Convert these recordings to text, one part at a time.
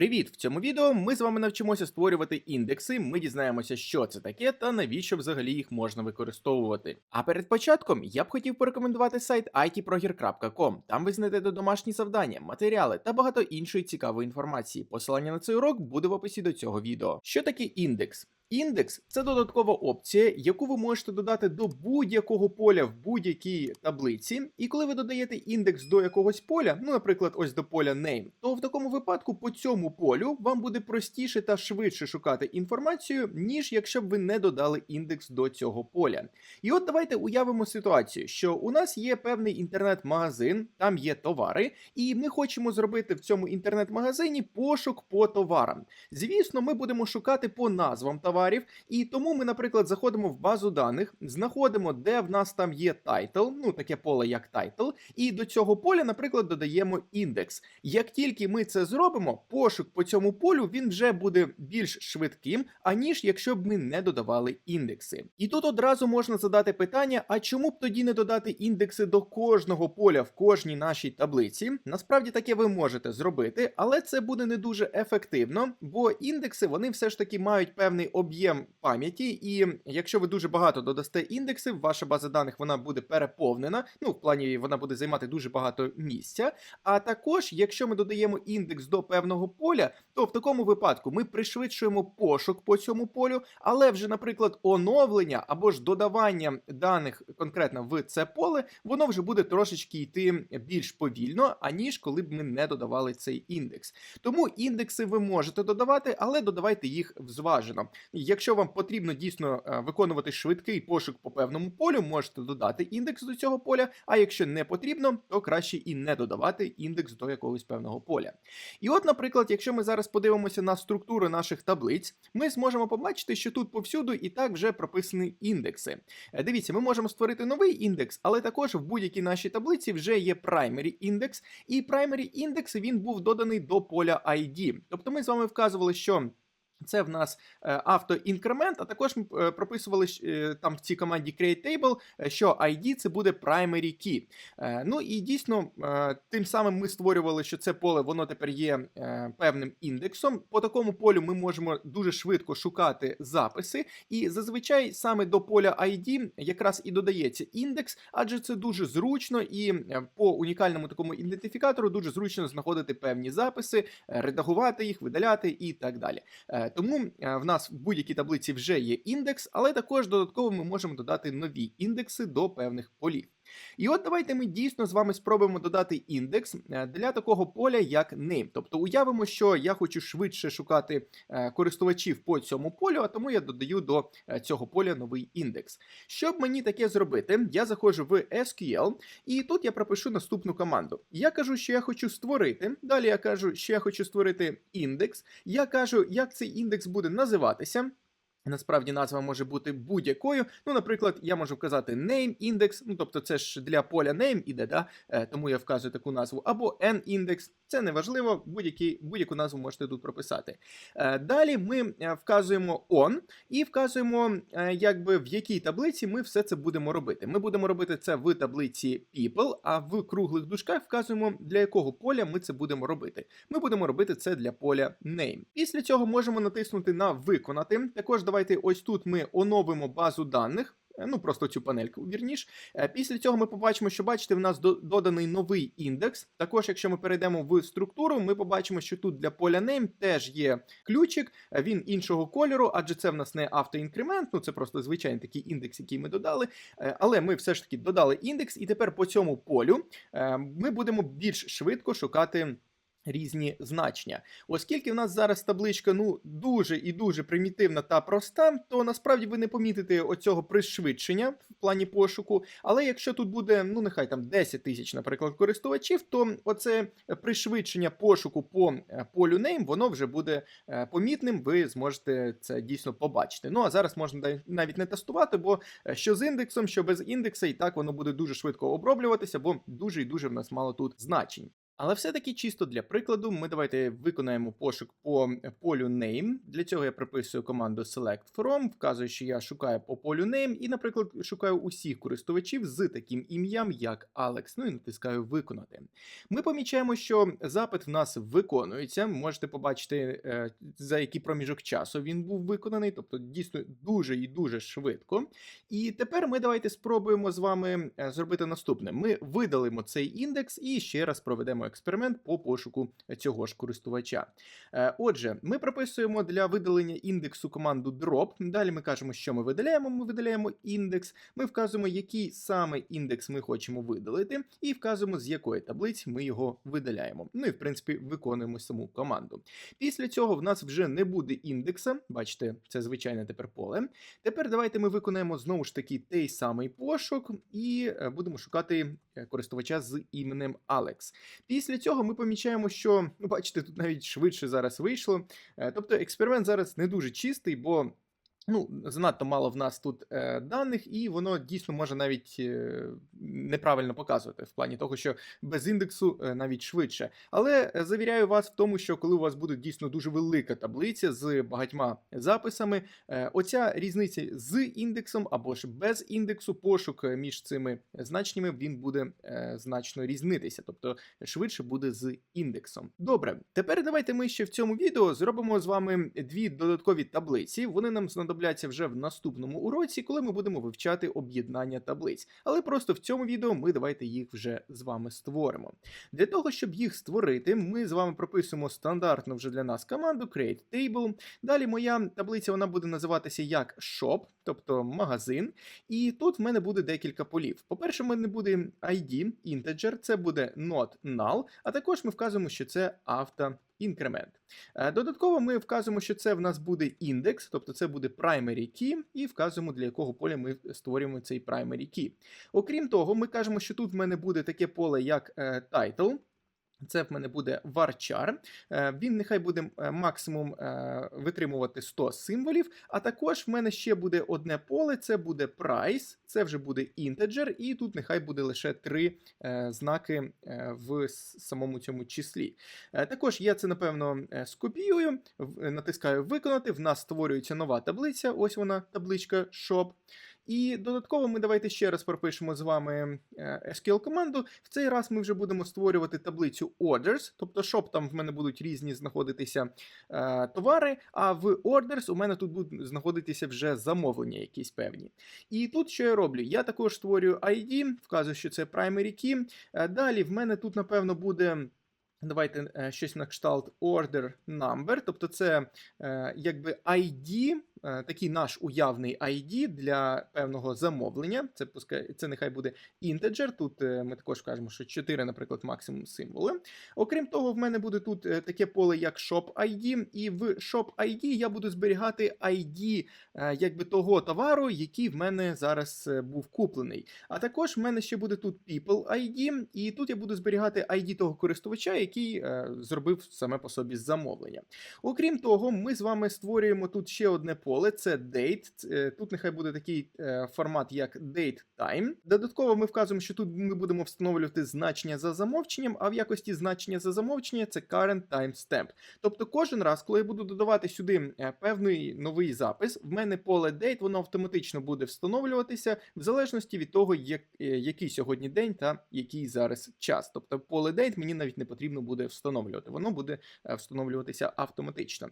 Привіт! В цьому відео ми з вами навчимося створювати індекси. Ми дізнаємося, що це таке та навіщо взагалі їх можна використовувати. А перед початком я б хотів порекомендувати сайт itproger.com. Там ви знайдете домашні завдання, матеріали та багато іншої цікавої інформації. Посилання на цей урок буде в описі до цього відео. Що таке індекс? Індекс це додаткова опція, яку ви можете додати до будь-якого поля в будь-якій таблиці. І коли ви додаєте індекс до якогось поля, ну, наприклад, ось до поля name, то в такому випадку по цьому полю вам буде простіше та швидше шукати інформацію, ніж якщо б ви не додали індекс до цього поля. І от давайте уявимо ситуацію, що у нас є певний інтернет-магазин, там є товари, і ми хочемо зробити в цьому інтернет-магазині пошук по товарам. Звісно, ми будемо шукати по назвам товарів, і тому ми, наприклад, заходимо в базу даних, знаходимо, де в нас там є тайтл, ну таке поле як тайтл, і до цього поля, наприклад, додаємо індекс. Як тільки ми це зробимо, пошук по цьому полю він вже буде більш швидким, аніж якщо б ми не додавали індекси. І тут одразу можна задати питання: а чому б тоді не додати індекси до кожного поля в кожній нашій таблиці? Насправді таке ви можете зробити, але це буде не дуже ефективно, бо індекси вони все ж таки мають певний об'єм пам'яті, і якщо ви дуже багато додасте індексів, ваша база даних вона буде переповнена. Ну, в плані вона буде займати дуже багато місця. А також, якщо ми додаємо індекс до певного поля, то в такому випадку ми пришвидшуємо пошук по цьому полю, але вже, наприклад, оновлення або ж додавання даних конкретно в це поле, воно вже буде трошечки йти більш повільно, аніж коли б ми не додавали цей індекс. Тому індекси ви можете додавати, але додавайте їх зважено. Якщо вам потрібно дійсно е, виконувати швидкий пошук по певному полю, можете додати індекс до цього поля. А якщо не потрібно, то краще і не додавати індекс до якогось певного поля. І от, наприклад, якщо ми зараз подивимося на структуру наших таблиць, ми зможемо побачити, що тут повсюду і так вже прописані індекси. Е, Дивіться, ми можемо створити новий індекс, але також в будь-якій нашій таблиці вже є primary індекс, і primary індекс він був доданий до поля ID. Тобто ми з вами вказували, що. Це в нас е, автоінкремент, а також ми е, прописували е, там в цій команді create table, е, що ID це буде primary key. Ну і дійсно, тим самим ми створювали, що це поле воно тепер є певним індексом. По такому полю ми можемо дуже швидко шукати записи, і зазвичай саме до поля ID якраз і додається індекс, адже це дуже зручно і по унікальному такому ідентифікатору дуже зручно знаходити певні записи, редагувати їх, видаляти і так далі. Е, Тому е, в нас в будь-якій таблиці вже є індекс, але також додатково ми можемо додати нові індекси до певних полів. І от давайте ми дійсно з вами спробуємо додати індекс е, для такого поля, як name. Тобто уявимо, що я хочу швидше шукати е, користувачів по цьому полю, а тому я додаю до е, цього поля новий індекс. Щоб мені таке зробити, я заходжу в SQL, і тут я пропишу наступну команду. Я кажу, що я хочу створити. Далі я кажу, що я хочу створити індекс. Я кажу, як цей індекс буде називатися. Насправді назва може бути будь-якою. Ну, наприклад, я можу вказати name index, ну тобто це ж для поля name іде, да? Е, тому я вказую таку назву, або n-index, це не важливо, будь-яку назву можете тут прописати. Е, Далі ми е, вказуємо on і вказуємо, якби в якій таблиці ми все це будемо робити. Ми будемо робити це в таблиці people, а в круглих дужках вказуємо, для якого поля ми це будемо робити. Ми будемо робити це для поля name. Після цього можемо натиснути на виконати. Також давайте ось тут ми оновимо базу даних. Е, Ну, просто цю панельку, вірніш. Е, Після цього ми побачимо, що бачите, в нас доданий новий індекс. Також, якщо ми перейдемо в структуру, ми побачимо, що тут для поля name теж є ключик, е, він іншого кольору, адже це в нас не автоінкремент, ну це просто звичайний такий індекс, який ми додали. Але ми все ж таки додали індекс, і тепер по цьому полю ми будемо більш швидко шукати. Різні значення, оскільки в нас зараз табличка ну дуже і дуже примітивна та проста, то насправді ви не помітите оцього пришвидшення в плані пошуку. Але якщо тут буде, ну нехай там 10 тисяч, наприклад, користувачів, то оце пришвидшення пошуку по е, полю name, воно вже буде е, помітним. Ви зможете це дійсно побачити. Ну а зараз можна навіть не тестувати, бо е, що з індексом, що без індекса, і так воно буде дуже швидко оброблюватися, бо дуже і дуже в нас мало тут значень. Але все-таки чисто для прикладу, ми давайте виконаємо пошук по полю name. Для цього я прописую команду select from, вказую, що я шукаю по полю name, і, наприклад, шукаю усіх користувачів з таким ім'ям, як Alex. Ну і натискаю виконати. Ми помічаємо, що запит в нас виконується. Можете побачити, е, за який проміжок часу він був виконаний, тобто дійсно дуже і дуже швидко. І тепер ми давайте спробуємо з вами е, зробити наступне: ми видалимо цей індекс і ще раз проведемо експеримент по пошуку цього ж користувача. Е, Отже, ми прописуємо для видалення індексу команду drop. Далі ми кажемо, що ми видаляємо. Ми видаляємо індекс. Ми вказуємо, який саме індекс ми хочемо видалити, і вказуємо, з якої таблиці ми його видаляємо. Ну і в принципі виконуємо саму команду. Після цього в нас вже не буде індекса. Бачите, це звичайне тепер поле. Тепер давайте ми виконаємо знову ж таки той самий пошук і е, будемо шукати е, користувача з іменем Alex. Після цього ми помічаємо, що ну, бачите, тут навіть швидше зараз вийшло. Е, Тобто експеримент зараз не дуже чистий, бо. Ну, занадто мало в нас тут е, даних, і воно дійсно може навіть е, неправильно показувати в плані того, що без індексу е, навіть швидше. Але е, завіряю вас в тому, що коли у вас буде дійсно дуже велика таблиця з багатьма записами, е, оця різниця з індексом або ж без індексу, пошук е, між цими значеннями він буде е, значно різнитися, тобто швидше буде з індексом. Добре, тепер давайте ми ще в цьому відео зробимо з вами дві додаткові таблиці. Вони нам знадобляться вже в наступному уроці, коли ми будемо вивчати об'єднання таблиць. Але просто в цьому відео ми давайте їх вже з вами створимо. Для того, щоб їх створити, ми з вами прописуємо стандартну вже для нас команду Create Table. Далі моя таблиця вона буде називатися як Shop, тобто магазин. І тут в мене буде декілька полів. По-перше, в мене буде ID, integer, це буде not null, а також ми вказуємо, що це авто. Інкремент. Е, Додатково ми вказуємо, що це в нас буде індекс, тобто це буде primary key, і вказуємо, для якого поля ми створюємо цей primary key. Окрім того, ми кажемо, що тут в мене буде таке поле, як е, title. Це в мене буде varchar. Е, Він нехай буде е, максимум е, витримувати 100 символів. А також в мене ще буде одне поле: це буде price, це вже буде integer, і тут нехай буде лише три знаки в самому цьому числі. Також я це, напевно, скопіюю, натискаю виконати. В нас створюється нова таблиця. Ось вона, табличка shop. І додатково ми давайте ще раз пропишемо з вами SQL команду. В цей раз ми вже будемо створювати таблицю orders, тобто, щоб там в мене будуть різні знаходитися е, товари, а в orders у мене тут будуть знаходитися вже замовлення якісь певні. І тут що я роблю? Я також створюю ID, вказую, що це primary key. Е, далі в мене тут, напевно, буде. Давайте е, щось на кшталт order number, тобто це е, якби ID, е, такий наш уявний ID для певного замовлення. Це пускай це нехай буде integer. Тут ми також кажемо, що 4, наприклад, максимум символи. Окрім того, в мене буде тут таке поле, як shop ID, і в shop ID я буду зберігати ID якби того товару, який в мене зараз був куплений. А також в мене ще буде тут people ID, і тут я буду зберігати ID того користувача, який е, зробив саме по собі замовлення. Окрім того, ми з вами створюємо тут ще одне поле: це date. Е, Тут нехай буде такий е, формат, як date time. Додатково ми вказуємо, що тут ми будемо встановлювати значення за замовченням, а в якості значення за замовчення це current timestamp. Тобто, кожен раз, коли я буду додавати сюди певний новий запис, в мене поле date, воно автоматично буде встановлюватися в залежності від того, як, який сьогодні день та який зараз час. Тобто, поле date мені навіть не потрібно буде встановлювати, воно буде е, встановлюватися автоматично.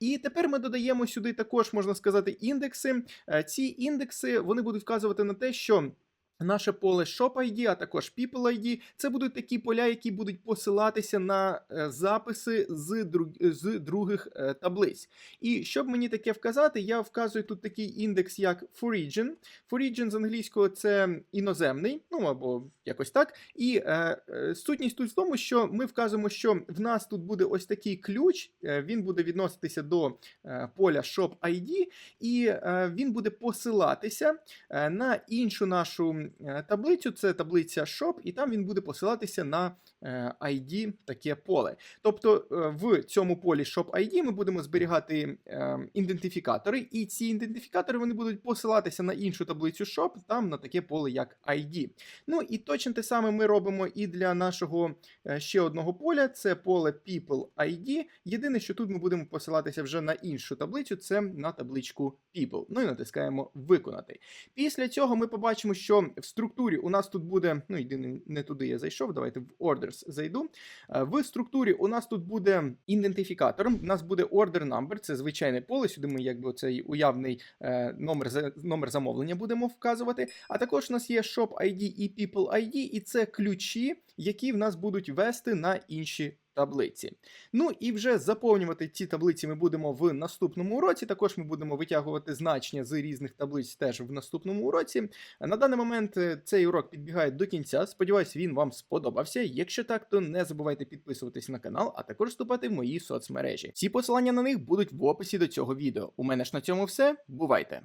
І тепер ми додаємо сюди також, можна сказати, індекси. Е, Ці індекси вони будуть вказувати на те, що. Наше поле Shop а також People це будуть такі поля, які будуть посилатися на е, записи з друг, з других е, таблиць. І щоб мені таке вказати, я вказую тут такий індекс, як Forigin. Forigin з англійського це іноземний, ну або якось так. І е, е, сутність тут в тому, що ми вказуємо, що в нас тут буде ось такий ключ, він буде відноситися до поля Shop ID, і він буде посилатися на іншу нашу таблицю, це таблиця Shop, і там він буде посилатися на е, ID таке поле. Тобто е, в цьому полі Shop ID ми будемо зберігати е, ідентифікатори, і ці ідентифікатори вони будуть посилатися на іншу таблицю Shop, там на таке поле як ID. Ну і точно те саме ми робимо і для нашого е, ще одного поля, це поле People ID. Єдине, що тут ми будемо посилатися вже на іншу таблицю, це на табличку People. Ну і натискаємо Виконати. Після цього ми побачимо, що в структурі у нас тут буде. Ну, єдине, не туди я зайшов. Давайте в Orders зайду. Е, В структурі у нас тут буде ідентифікатор. У нас буде Order Number, це звичайне поле. Сюди ми якби цей уявний е, номер, номер замовлення будемо вказувати. А також у нас є Shop ID і People ID, і це ключі, які в нас будуть вести на інші таблиці. Ну і вже заповнювати ці таблиці ми будемо в наступному уроці. Також ми будемо витягувати значення з різних таблиць теж в наступному уроці. На даний момент е, цей урок підбігає до кінця. Сподіваюсь, він вам сподобався. Якщо так, то не забувайте підписуватись на канал, а також вступати в мої соцмережі. Всі посилання на них будуть в описі до цього відео. У мене ж на цьому все. Бувайте!